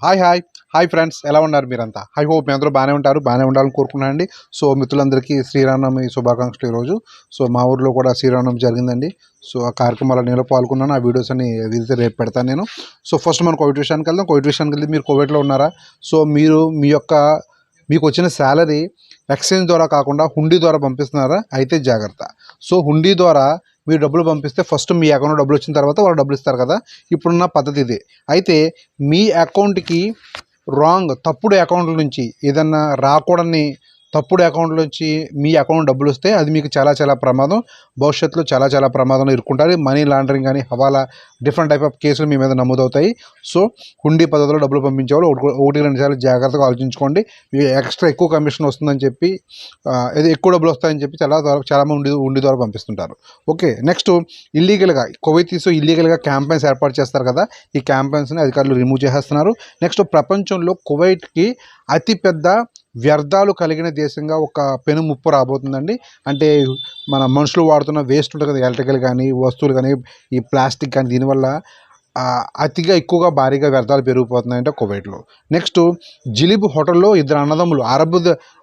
Hi hi hi friends ఎలా ఉన్నారు మీరంతా? హై హోప్ మీ అందరూ బాగానే ఉంటారు బాగానే ఉండాలని కోరుకున్నానండి సో మిత్రులందరికీ శ్రీరామనవమి శుభాకాంక్షలు ఈరోజు. సో మా ఊర్లో కూడా శ్రీరామనవమి జరిగిందండి. సో ఆ కార్యక్రమాలు నేను పాల్గొన్నాను. ఆ వీడియోస్ అని వీలైతే రేపు పెడతాను నేను. సో ఫస్ట్ మనం కోవిడ్ విషయానికి వెళ్దాం. కోవిడ్ విషయానికి వెళ్ళి మీరు కోవిడ్లో ఉన్నారా? సో మీరు మీ యొక్క మీకు వచ్చిన శాలరీ ఎక్స్చేంజ్ ద్వారా కాకుండా హుండీ ద్వారా పంపిస్తున్నారా? అయితే జాగ్రత్త. సో హుండీ ద్వారా మీరు డబ్బులు పంపిస్తే ఫస్ట్ మీ అకౌంట్లో డబ్బులు వచ్చిన తర్వాత వాళ్ళు డబ్బులు ఇస్తారు కదా? ఇప్పుడున్న పద్ధతి ఇది. అయితే మీ అకౌంట్కి రాంగ్ తప్పుడు అకౌంట్ల నుంచి ఏదన్నా రాకూడని తప్పుడు అకౌంట్ నుంచి మీ అకౌంట్ డబ్బులు వస్తే అది మీకు చాలా చాలా ప్రమాదం. భవిష్యత్తులో చాలా చాలా ప్రమాదంలో ఇరుక్కుంటారు మనీ లాండరింగ్ కానీ హవాలా డిఫరెంట్ టైప్ ఆఫ్ కేసులు మీ మీద నమోదవుతాయి. సో హుండీ పద్ధతిలో డబ్బులు పంపించే వాళ్ళు ఒకటి రెండు సార్లు జాగ్రత్తగా ఆలోచించుకోండి. ఎక్స్ట్రా ఎక్కువ కమిషన్ వస్తుందని చెప్పి ఆ, ఏదో ఎక్కువ డబ్బులు వస్తాయని చెప్పి చాలా ద్వారా చాలామంది ఉండి ఉండి ద్వారా పంపిస్తుంటారు. ఓకే నెక్స్ట్ ఇల్లీగల్గా కువైతీస్ ఇల్లీగల్గా క్యాంపెయిన్స్ ఏర్పాటు చేస్తారు కదా ఈ క్యాంపెయిన్స్ని అధికారులు రిమూవ్ చేసేస్తున్నారు. నెక్స్ట్ ప్రపంచంలో కువైట్కి అతిపెద్ద వ్యర్థాలు కలిగిన దేశంగా ఒక పెను ముప్పు రాబోతుందండి. అంటే మన మనుషులు వాడుతున్న వేస్ట్ ఉంటుంది కదా ఎలక్ట్రికల్ కానీ వస్తువులు కానీ ఈ ప్లాస్టిక్ కానీ దీనివల్ల అతిగా ఎక్కువగా భారీగా వ్యర్థాలు పెరిగిపోతున్నాయంటే కువైట్లో. నెక్స్ట్ జిలిబ్ హోటల్లో ఇద్దరు అన్నదమ్ములు అరబ్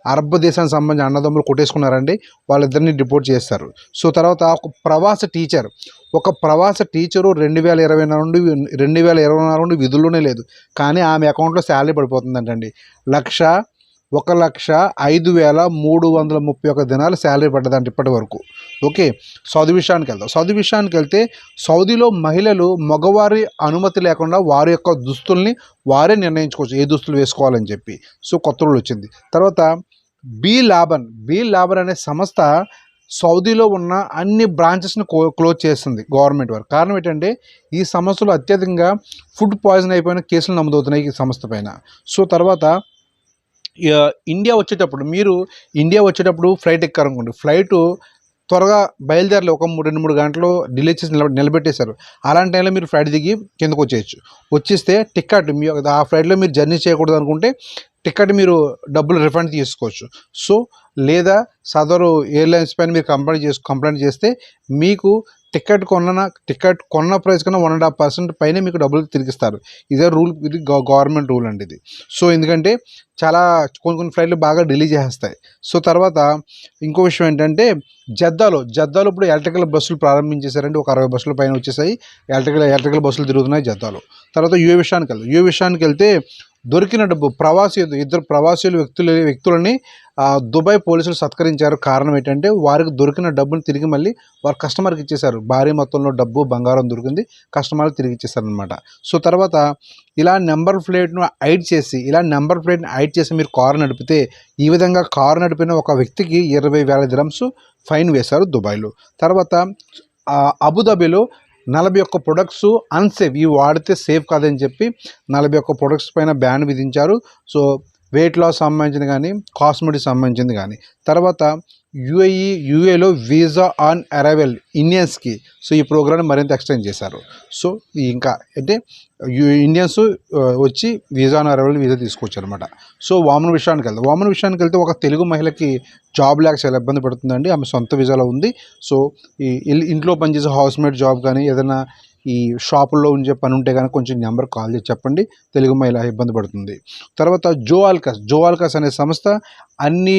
అరబ్ దేశానికి సంబంధించిన అన్నదమ్ములు కొట్టేసుకున్నారండి. వాళ్ళిద్దరిని డిపోర్ట్ చేస్తారు. సో తర్వాత ఒక ప్రవాస టీచర్. ఒక ప్రవాస టీచరు రెండు వేల ఇరవై నుండి రెండు వేల ఇరవై నాలుగు నుండి విధుల్లోనే లేదు. కానీ ఆమె అకౌంట్లో శాలరీ పడిపోతుందంటండి. లక్ష ఒక లక్ష ఐదు వేల మూడు వందల ముప్పై ఒక దినాలు శాలరీ పడ్డదంట ఇప్పటి వరకు. ఓకే సౌదీ విషయానికి వెళ్దాం. సౌదీ విషయానికి వెళ్తే సౌదీలో మహిళలు మగవారి అనుమతి లేకుండా వారి యొక్క దుస్తుల్ని వారే నిర్ణయించుకోవచ్చు. ఏ దుస్తులు వేసుకోవాలని చెప్పి. సో కొత్త రూల్ వచ్చింది. తర్వాత బీ లాబన్ బీ లాబన్ అనే సంస్థ సౌదీలో ఉన్న అన్ని బ్రాంచెస్ని క్లోజ్ చేస్తుంది గవర్నమెంట్ వారు కారణం ఏంటంటే ఈ సంస్థలో అత్యధికంగా ఫుడ్ పాయిజన్ అయిపోయిన కేసులు నమోదవుతున్నాయి ఈ సంస్థ పైన. సో తర్వాత ఇండియా వచ్చేటప్పుడు మీరు ఇండియా వచ్చేటప్పుడు ఫ్లైట్ ఎక్కారనుకోండి ఫ్లైట్ త్వరగా బయలుదేరలే ఒక మూడు రెండు మూడు గంటలు డిలే చేసి నిలబ నిలబెట్టేశారు. అలాంటి టైంలో మీరు ఫ్లైట్ దిగి కిందకు వచ్చేయచ్చు. వచ్చేస్తే టికెట్ మీ ఆ ఫ్లైట్లో మీరు జర్నీ చేయకూడదు అనుకుంటే టికెట్ మీరు డబ్బులు రిఫండ్ తీసుకోవచ్చు. సో లేదా సదరు ఎయిర్లైన్స్ పైన మీరు కంప్లైంట్ చేసి కంప్లైంట్ చేస్తే మీకు టికెట్ కొన్న టికెట్ కొన్న ప్రైస్ కన్నా వన్ అండ్ హాఫ్ పర్సెంట్ పైన మీకు డబ్బులు తిరిగిస్తారు. ఇదే రూల్ ఇది గవర్నమెంట్ రూల్ అండి ఇది. సో ఎందుకంటే చాలా కొన్ని కొన్ని ఫ్లైట్లు బాగా డిలే చేసేస్తాయి. సో తర్వాత ఇంకో విషయం ఏంటంటే జద్దాలో జద్దాలో ఇప్పుడు ఎలక్ట్రికల్ బస్సులు ప్రారంభించేశారండి. ఒక అరవై బస్సుల పైన వచ్చేసాయి. ఎలక్ట్రికల్ ఎలక్ట్రికల్ బస్సులు తిరుగుతున్నాయి జద్దాలో. తర్వాత యుఏ విషయానికి వెళ్దాం యుఏ విషయానికి వెళ్తే దొరికిన డబ్బు ప్రవాసీ ఇద్దరు ప్రవాసీలు వ్యక్తులు వ్యక్తులని దుబాయ్ పోలీసులు సత్కరించారు. కారణం ఏంటంటే వారికి దొరికిన డబ్బును తిరిగి మళ్ళీ వారు కస్టమర్కి ఇచ్చేశారు. భారీ మొత్తంలో డబ్బు బంగారం దొరికింది. కస్టమర్కి తిరిగి ఇచ్చేశారనమాట సో తర్వాత ఇలా నెంబర్ ప్లేట్ను హైడ్ చేసి ఇలా నెంబర్ ప్లేట్ని హైడ్ చేసి మీరు కారు నడిపితే ఈ విధంగా కారు నడిపిన ఒక వ్యక్తికి ఇరవై వేల దిరమ్స్ ఫైన్ వేశారు దుబాయ్లో. తర్వాత అబుదాబీలో అబుదాబిలో నలభై ఒక్క ప్రొడక్ట్స్ అన్సేఫ్ ఇవి వాడితే సేఫ్ కాదని చెప్పి నలభై ఒక్క ప్రొడక్ట్స్ పైన బ్యాన్ విధించారు. సో వెయిట్ లాస్ సంబంధించింది కానీ కాస్మెటిక్స్ సంబంధించింది కానీ. తర్వాత యుఏఈ యుఏలో వీసా ఆన్ అరైవల్ ఇండియన్స్కి. సో ఈ ప్రోగ్రామ్ మరింత ఎక్స్టెండ్ చేశారు. సో ఇంకా అంటే ఇండియన్స్ వచ్చి వీసా ఆన్ అరైవల్ వీసా తీసుకొచ్చారు అనమాట సో వామన్ విషయానికి వెళ్తే వామన్ విషయానికి వెళ్తే ఒక తెలుగు మహిళకి జాబ్ లేక చాలా ఇబ్బంది పడుతుందండి? ఆమె సొంత వీసాలో ఉంది. సో ఈ ఇంట్లో పనిచేసే హౌస్ మేడ్ జాబ్ కానీ ఏదైనా ఈ షాపుల్లో ఉంచే పని ఉంటే కనుక కొంచెం నెంబర్ కాల్ చేసి చెప్పండి. తెలుగు మహిళ ఇబ్బంది పడుతుంది. తర్వాత జో జోఆల్కాస్ జో అనే సంస్థ అన్ని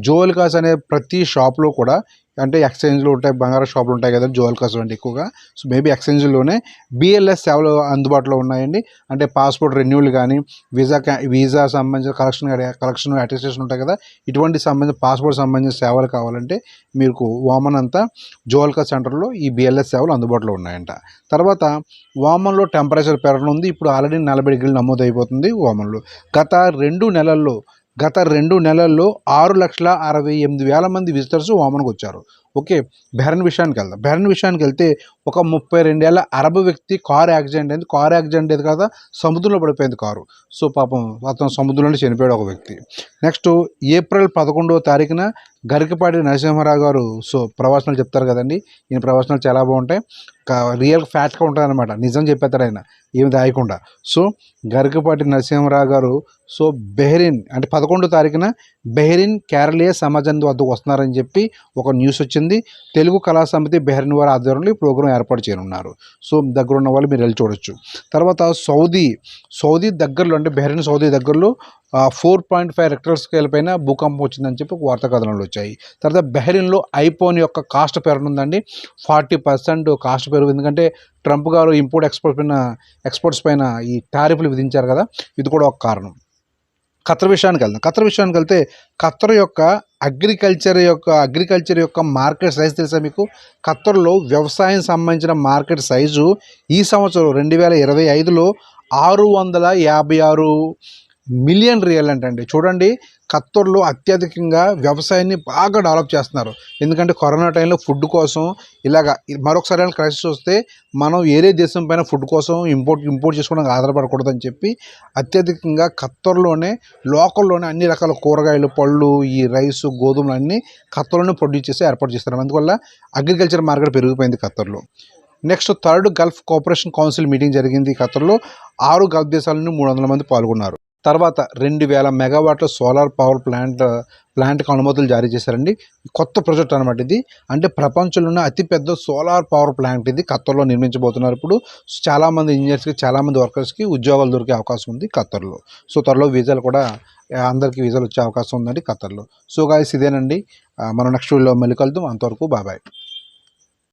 జోఆల్కాస్ జో అనే ప్రతి షాప్లో కూడా అంటే ఎక్స్చేంజ్లో ఉంటాయి బంగారం షాపులు ఉంటాయి కదా జో ఆల్కాస్ ఎక్కువగా. సో మేబీ ఎక్స్చేంజ్లోనే బిఎల్ఎస్ సేవలు అందుబాటులో ఉన్నాయండి. అంటే పాస్పోర్ట్ రెన్యూవల్ కానీ వీసా క్యా వీసా సంబంధించిన కలెక్షన్ కలెక్షన్ అటెస్టేషన్ ఉంటాయి కదా ఇటువంటి సంబంధించిన పాస్పోర్ట్ సంబంధించిన సేవలు కావాలంటే మీకు వామన్ అంతా జోల్కా సెంటర్లో ఈ బిఎల్ఎస్ సేవలు అందుబాటులో ఉన్నాయంట. తర్వాత వామన్లో టెంపరేచర్ పెరగనుంది. ఉంది ఇప్పుడు ఆల్రెడీ నలభై డిగ్రీలు నమోదు అయిపోతుంది వామన్లో. గత రెండు నెలల్లో గత రెండు నెలల్లో ఆరు లక్షల అరవై ఎనిమిది వేల మంది విజిటర్స్ వామన్కి వచ్చారు. ఓకే బెహరన్ విషయానికి వెళ్దాం. బెహరన్ విషయానికి వెళ్తే ఒక ముప్పై రెండేళ్ళ అరబ్ వ్యక్తి కారు యాక్సిడెంట్ అయింది. కారు యాక్సిడెంట్ అయింది కదా? సముద్రంలో పడిపోయింది కారు. సో పాపం అతను సముద్రంలో చనిపోయాడు ఒక వ్యక్తి. నెక్స్ట్ ఏప్రిల్ పదకొండవ తారీఖున గరికపాటి నరసింహారావు గారు సో ప్రవచనాలు చెప్తారు కదండి. ఈయన ప్రవచనాలు చాలా బాగుంటాయి. రియల్ ఫ్యాక్ట్గా ఉంటుంది అనమాట నిజం చెప్పేస్తాడు ఆయన. ఏమి దాయకుండా. సో గరికపాటి నరసింహారావు గారు సో బెహరిన్ అంటే పదకొండో తారీఖున బెహరిన్ కేరళీయ సమాజం వద్దకు వస్తున్నారని చెప్పి ఒక న్యూస్ వచ్చింది. జరిగింది. తెలుగు కళా సమితి బెహరిన్ వారి ఆధ్వర్యంలో ఈ ప్రోగ్రాం ఏర్పాటు చేయనున్నారు. సో దగ్గర ఉన్న వాళ్ళు మీరు వెళ్ళి చూడొచ్చు. తర్వాత సౌదీ సౌదీ దగ్గరలో అంటే బెహరిన్ సౌదీ దగ్గరలో four point five Richter scale పైన భూకంపం వచ్చిందని చెప్పి ఒక వార్తా కథనాలు వచ్చాయి. తర్వాత బెహరిన్లో ఐఫోన్ యొక్క కాస్ట్ పెరగనుందండి ఫార్టీ పర్సెంట్ కాస్ట్ పెరుగు ఎందుకంటే ట్రంప్ గారు ఇంపోర్ట్ ఎక్స్పోర్ట్ పైన ఎక్స్పోర్ట్స్ పైన ఈ టారిఫ్లు విధించారు కదా. ఇది కూడా ఒక కారణం. ఖత్తర్ విషయానికి వెళ్దాం. ఖత్తర్ విషయానికి వెళ్తే ఖత్తర్ యొక్క అగ్రికల్చర్ యొక్క అగ్రికల్చర్ యొక్క మార్కెట్ సైజ్ తెలుసా మీకు? ఖత్తర్లో వ్యవసాయం సంబంధించిన మార్కెట్ సైజు ఈ సంవత్సరం రెండు వేల ఇరవై ఐదులో ఆరు వందల యాభై ఆరు మిలియన్ రియల్ అంటండి. చూడండి ఖత్తర్లో అత్యధికంగా వ్యవసాయాన్ని బాగా డెవలప్ చేస్తున్నారు. ఎందుకంటే కరోనా టైంలో ఫుడ్ కోసం ఇలాగ మరొకసారి క్రైసిస్ వస్తే మనం వేరే దేశం పైన ఫుడ్ కోసం ఇంపోర్ట్ ఇంపోర్ట్ చేసుకోవడానికి ఆధారపడకూడదని చెప్పి అత్యధికంగా ఖత్తర్లోనే లోకల్లోనే అన్ని రకాల కూరగాయలు పళ్ళు ఈ రైస్ గోధుమలు అన్నీ ఖత్తర్లోనే ప్రొడ్యూస్ చేసి ఏర్పాటు చేస్తారు అందువల్ల అగ్రికల్చర్ మార్కెట్ పెరిగిపోయింది ఖత్తర్లో. Next third Gulf cooperation council meeting జరిగింది ఖత్తర్లో. ఆరు గల్ఫ్ దేశాల నుండి మూడు వందల మంది పాల్గొన్నారు. తర్వాత రెండు వేల మెగావాట్ల సోలార్ పవర్ ప్లాంట్ ప్లాంట్కి అనుమతులు జారీ చేశారండి. కొత్త ప్రాజెక్ట్ అనమాట ఇది. అంటే ప్రపంచంలోనే అతిపెద్ద సోలార్ పవర్ ప్లాంట్ ఇది ఖత్తర్లో నిర్మించబోతున్నారు ఇప్పుడు. చాలామంది ఇంజనీర్స్కి చాలామంది వర్కర్స్కి ఉద్యోగాలు దొరికే అవకాశం ఉంది ఖత్తర్లో. సో త్వరలో వీజాలు కూడా అందరికీ వీజాలు వచ్చే అవకాశం ఉందండి ఖత్తర్లో. సో గాయస్ ఇదేనండి. మనం నెక్స్ట్ వీడియోలో మళ్ళీ కలుద్దాం. అంతవరకు బాబాయ్